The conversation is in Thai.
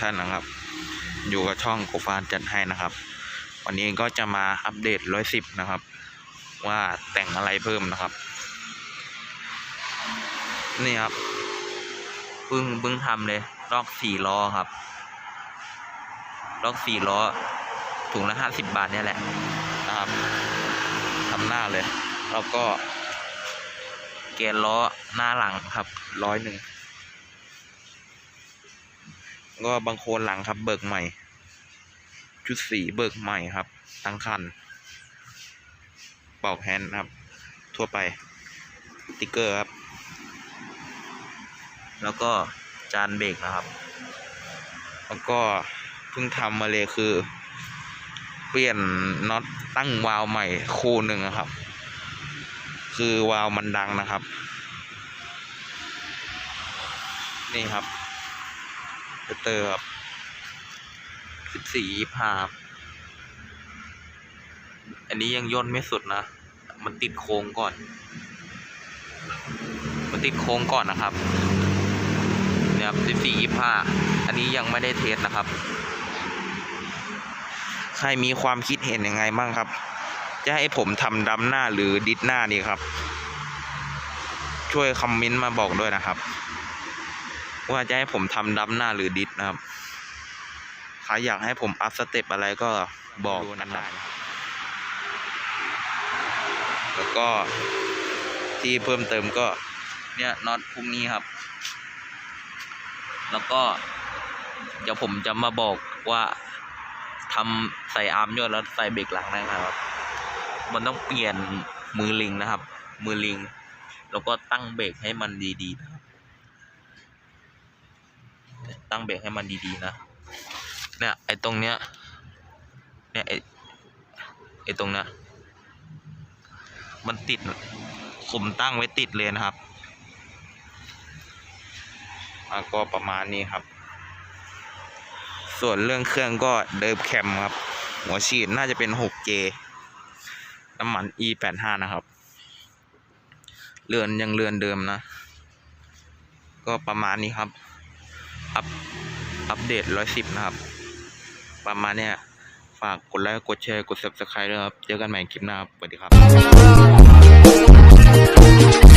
ท่านนะครับ อยู่กฟานจัดให้นะครับ วันนี้ก็จะมาอัปเดตร้อยสิบนะครับ ว่าแต่งอะไรเพิ่มนะครับ นี่ครับเพิ่งเพิ่งทำเลยล็อกสี่ล้อครับล็อกสี่ล้อถุงละห้าสิบบาทเนี่ยแหละนะครับทำหน้าเลย แล้วก็เกนล้อหน้าหลังครับร้อยหนึ่ง ก็บางโคนหลังครับ เบิกใหม่ ชุดสีเบิกใหม่ครับทั้งคันปอกแฮนด์ครับ ทั่วไปติ๊กเกอร์ครับ แล้วก็จานเบรกนะครับ แล้วก็เพิ่งทำมาเลยคือ เปลี่ยนน็อตตั้งวาล์วใหม่คู่หนึ่งอะครับ คือวาล์วมันดังนะครับ นี่ครับ เตอร์ครับสิบสี่ยี่ห้าอันนี้ยังย่นไม่สุดนะ มันติดโค้งก่อน มันติดโค้งก่อนนะครับเนี่ยครับสิบสี่ยี่ห้าอันนี้ยังไม่ได้เทสนะครับ ใครมีความคิดเห็นยังไงบ้างครับ จะให้ผมทำดำหน้าหรือดิดหน้าดีครับ ช่วยคอมเมนต์มาบอกด้วยนะครับ ว่าจะให้ผมทำดำหน้าหรือดิดนะครับ ใครอยากให้ผมอัพสเต็ปอะไรก็บอกกันได้นะครับ แล้วก็ที่เพิ่มเติมก็เนี่ยน็อตพวกนี้ครับ แล้วก็เดี๋ยวผมจะมาบอกว่าทำใส่อาร์มยอดแล้วใส่เบรกหลังนะครับ มันต้องเปลี่ยนมือลิงนะครับ มือลิง แล้วก็ตั้งเบรกให้มันดีๆนะครับ ตั้งเบรกให้มันดีๆนะ เนี่ยไอ้ตรงเนี้ย เนี่ยไอ้ไอ้ตรงเนี้ยมันติดผมตั้งไว้ติดเลยนะครับอะก็ประมาณนี้ครับ ส่วนเรื่องเครื่องก็เดิมแคมครับ หัวฉีดน่าจะเป็น 6J น้ำมัน E85 นะครับ เรือนยังเรือนเดิมนะ ก็ประมาณนี้ครับ อัปอัปเดต110นะครับ ประมาณเนี้ยฝากกดไลค์กดแชร์กด subscribe ด้วยครับ เจอกันใหม่คลิปหน้าครับสวัสดีครับ